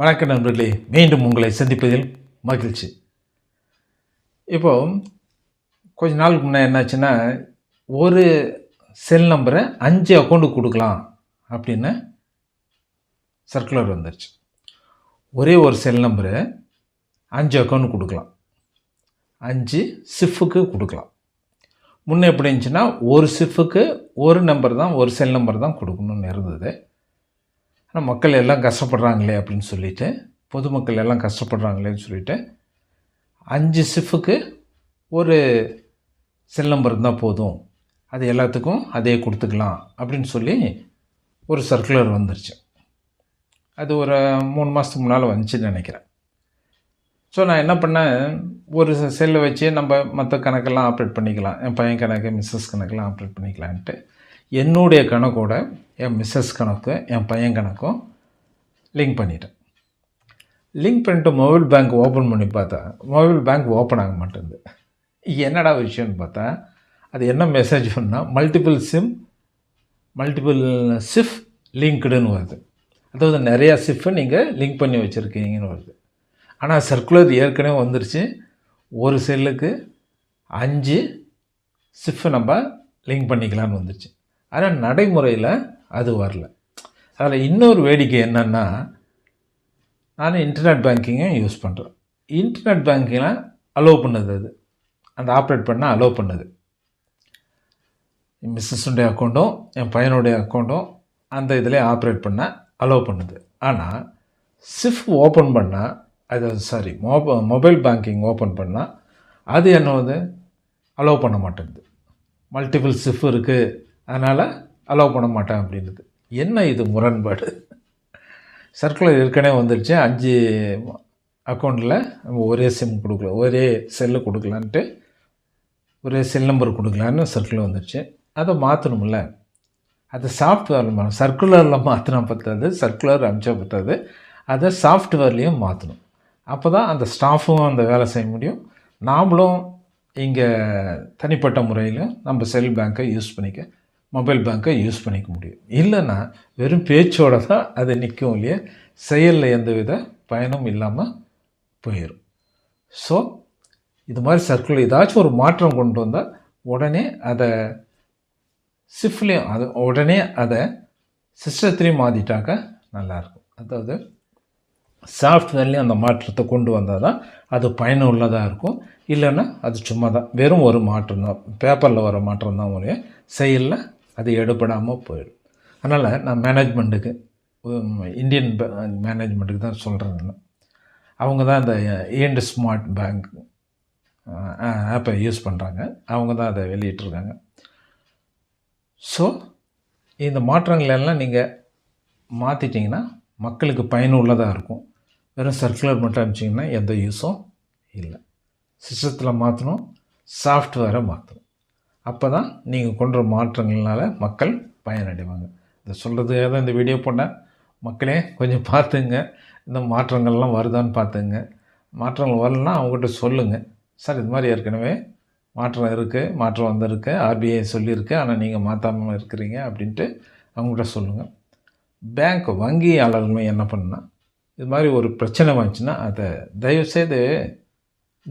வணக்கம் நண்பர்களே. மீண்டும் உங்களை சந்திப்பதில் மகிழ்ச்சி. இப்போ கொஞ்ச நாளுக்கு முன்னே என்னாச்சுன்னா ஒரு செல் நம்பரை அஞ்சு அக்கௌண்ட்டுக்கு கொடுக்கலாம் அப்படின்னு சர்க்குலர் வந்துருச்சு. ஒரே ஒரு செல் நம்பரு அஞ்சு அக்கௌண்ட் கொடுக்கலாம். அஞ்சு சிஃபுக்கு கொடுக்கலாம். முன்னே எப்படி இருந்துச்சுன்னா ஒரு சிஃபுக்கு ஒரு நம்பர் தான் ஒரு செல் நம்பர் தான் கொடுக்கணும்னு இருந்தது. ஆனால் மக்கள் எல்லாம் கஷ்டப்படுறாங்களே அப்படின்னு சொல்லிட்டு பொதுமக்கள் எல்லாம் கஷ்டப்படுறாங்களேன்னு சொல்லிட்டு அஞ்சு சிஃப்ஃபுக்கு ஒரு செல் நம்பர் இருந்தால் போதும். அது எல்லாத்துக்கும் அதே கொடுத்துக்கலாம் அப்படின்னு சொல்லி ஒரு சர்க்குலர் வந்துருச்சு. அது ஒரு மூணு மாதத்துக்கு முன்னால் வந்துச்சுன்னு நினைக்கிறேன். ஸோ நான் என்ன பண்ணேன்? ஒரு செல்லை வச்சு நம்ம மற்ற கணக்கெல்லாம் ஆப்ரேட் பண்ணிக்கலாம். என் பையன் கணக்கு மிஸ்ஸஸ் கணக்கெல்லாம் ஆப்ரேட் பண்ணிக்கலான்ட்டு என்னுடைய கணக்கோட என் மிஸ்ஸஸ் கணக்கும் என் பையன் கணக்கும் லிங்க் பண்ணிட்டேன். லிங்க் பண்ணிட்டு மொபைல் பேங்க் ஓப்பன் பண்ணி பார்த்தா மொபைல் பேங்க் ஓப்பன் ஆக மாட்டேங்குது. என்னடா விஷயம்னு பார்த்தா அது என்ன மெசேஜ் பண்ணால் மல்டிபிள் சிம் மல்டிபிள் சிஃப் லிங்க்டுன்னு வருது. அதாவது நிறையா சிஃப்பை நீங்கள் லிங்க் பண்ணி வச்சுருக்கீங்கன்னு வருது. ஆனால் சர்க்குலர் ஏற்கனவே வந்துருச்சு. ஒரு செல்லுக்கு அஞ்சு சிஃப்பை நம்ம லிங்க் பண்ணிக்கலான்னு வந்துருச்சு. ஆனால் நடைமுறையில் அது வரல. அதில் இன்னொரு வேடிக்கை என்னென்னா நான் இன்டர்நெட் பேங்கிங்கை யூஸ் பண்ணுறேன் இன்டர்நெட் பேங்கிங்கில் அலோவ் பண்ணுது அது. அந்த ஆப்ரேட் பண்ண அலோவ் பண்ணுது. மிஸ்ஸஸுடைய அக்கௌண்ட்டும் என் பையனுடைய அக்கௌண்ட்டும் அந்த இதில் ஆப்ரேட் பண்ண அலோவ் பண்ணுது. ஆனால் சிஃப் ஓப்பன் பண்ணால் அது சாரி மொப மொபைல் பேங்கிங் ஓப்பன் பண்ணால் அது என்ன அலோவ் பண்ண மாட்டேங்குது. மல்டிபிள் சிஃப் இருக்குது அதனால் அலோவ் பண்ண மாட்டேன் அப்படின்றது. என்ன இது முரண்பாடு? சர்க்குலர் ஏற்கனவே வந்துடுச்சு அஞ்சு அக்கௌண்ட்டில் நம்ம ஒரே சிம் கொடுக்கல. ஒரே செல்லு கொடுக்கலான்ட்டு ஒரே செல் நம்பர் கொடுக்கலான்னு சர்க்குலர் வந்துடுச்சு அதை மாற்றணும்ல அது சாஃப்ட்வேரில் சர்க்குலரில் மாற்றினா பத்தாது. சர்க்குலர் அனுப்பிச்சா பற்றாது அதை சாஃப்ட்வேர்லேயும் மாற்றணும் அப்போ தான் அந்த ஸ்டாஃபும் அந்த வேலை செய்ய முடியும். நாமளும் இங்கே தனிப்பட்ட முறையில் நம்ம செல் பேங்க்கை யூஸ் பண்ணிக்க மொபைல் பேங்க்கை யூஸ் பண்ணிக்க முடியும். இல்லைன்னா வெறும் பேச்சோட தான் அது நிற்கும் இல்லையா? செயலில் எந்தவித பயனும் இல்லாமல் போயிடும் ஸோ இது மாதிரி சர்க்குலர் ஏதாச்சும் ஒரு மாற்றம் கொண்டு வந்தால் உடனே அதை சிஃப்ட்லேயும் அது உடனே அதை சிஸ்டத்துலேயும் மாற்றிட்டாக்க நல்லாயிருக்கும். அதாவது சாஃப்ட்வேர்லேயும் அந்த மாற்றத்தை கொண்டு வந்தால் தான் அது பயனுள்ளதாக இருக்கும். இல்லைன்னா அது சும்மா தான் வெறும் ஒரு மாற்றம் தான் பேப்பரில் வர மாற்றம் தான் ஒரே செயலில் அது எடுபடாமல் போயிடும். அதனால் நான் மேனேஜ்மெண்ட்டுக்கு இந்தியன் மேனேஜ்மெண்ட்டுக்கு தான் சொல்கிறேன் நான். அவங்க தான் இந்த ஏண்டு ஸ்மார்ட் பேங்க் ஆப்பை யூஸ் பண்ணுறாங்க அவங்க தான் அதை வெளியிட்ருக்காங்க ஸோ இந்த மாற்றங்கள் எல்லாம் நீங்கள் மாற்றிட்டிங்கன்னா மக்களுக்கு பயனுள்ளதாக இருக்கும். வெறும் சர்க்குலர் மட்டும் அனுப்பிச்சிங்கன்னா எந்த யூஸும் இல்லை. சிஸ்டத்தில் மாற்றணும் சாஃப்ட்வேரை மாற்றணும் அப்போ தான் நீங்கள் கொண்ட மாற்றங்கள்னால மக்கள் பயனடைவாங்க. இதை சொல்கிறதுக்காக தான் இந்த வீடியோ போட்டேன். மக்களே கொஞ்சம் பார்த்துங்க. இந்த மாற்றங்கள்லாம் வருதான்னு பார்த்துங்க. மாற்றங்கள் வரலன்னா அவங்ககிட்ட சொல்லுங்கள் சார் இது மாதிரி ஏற்கனவே மாற்றம் இருக்குது மாற்றம் வந்திருக்கு ஆர்பிஐ சொல்லியிருக்கு ஆனால் நீங்கள் மாற்றாமல் இருக்கிறீங்க அப்படின்ட்டு அவங்ககிட்ட சொல்லுங்கள் பேங்க் வங்கியாளர்களுமே என்ன பண்ணால் இது மாதிரி ஒரு பிரச்சனை வந்துச்சுன்னா அதை தயவுசெய்து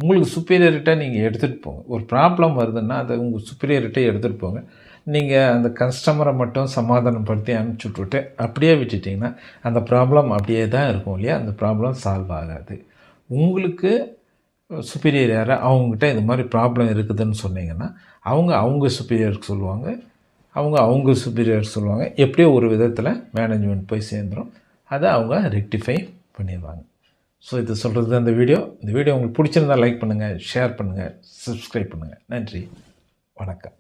உங்களுக்கு சுப்பீரியர்கிட்ட நீங்கள் எடுத்துகிட்டு போங்க. ஒரு ப்ராப்ளம் வருதுன்னா அதை உங்கள் சுப்பீரியர்கிட்ட எடுத்துகிட்டு போங்க. நீங்கள் அந்த கஸ்டமரை மட்டும் சமாதானப்படுத்தி அனுப்பிச்சி விட்டுட்டு அப்படியே விட்டுட்டிங்கன்னா அந்த ப்ராப்ளம் அப்படியே தான் இருக்கும் இல்லையா? அந்த ப்ராப்ளம் சால்வ் ஆகாது. உங்களுக்கு சுப்பீரியர் யாரை அவங்ககிட்ட இது மாதிரி ப்ராப்ளம் இருக்குதுன்னு சொன்னீங்கன்னா அவங்க அவங்க சுப்பீரியருக்கு சொல்லுவாங்க. அவங்க அவங்க சுப்பீரியர் சொல்லுவாங்க. எப்படியோ ஒரு விதத்தில் மேனேஜ்மெண்ட் போய் சேர்ந்துடும் அதை அவங்க ரெக்டிஃபை பண்ணிடுவாங்க. ஸோ இது சொல்கிறது தான் அந்த வீடியோ. இந்த வீடியோ உங்களுக்கு பிடிச்சிருந்தால் லைக் பண்ணுங்கள் ஷேர் பண்ணுங்கள் சப்ஸ்கிரைப் பண்ணுங்கள் நன்றி. வணக்கம்.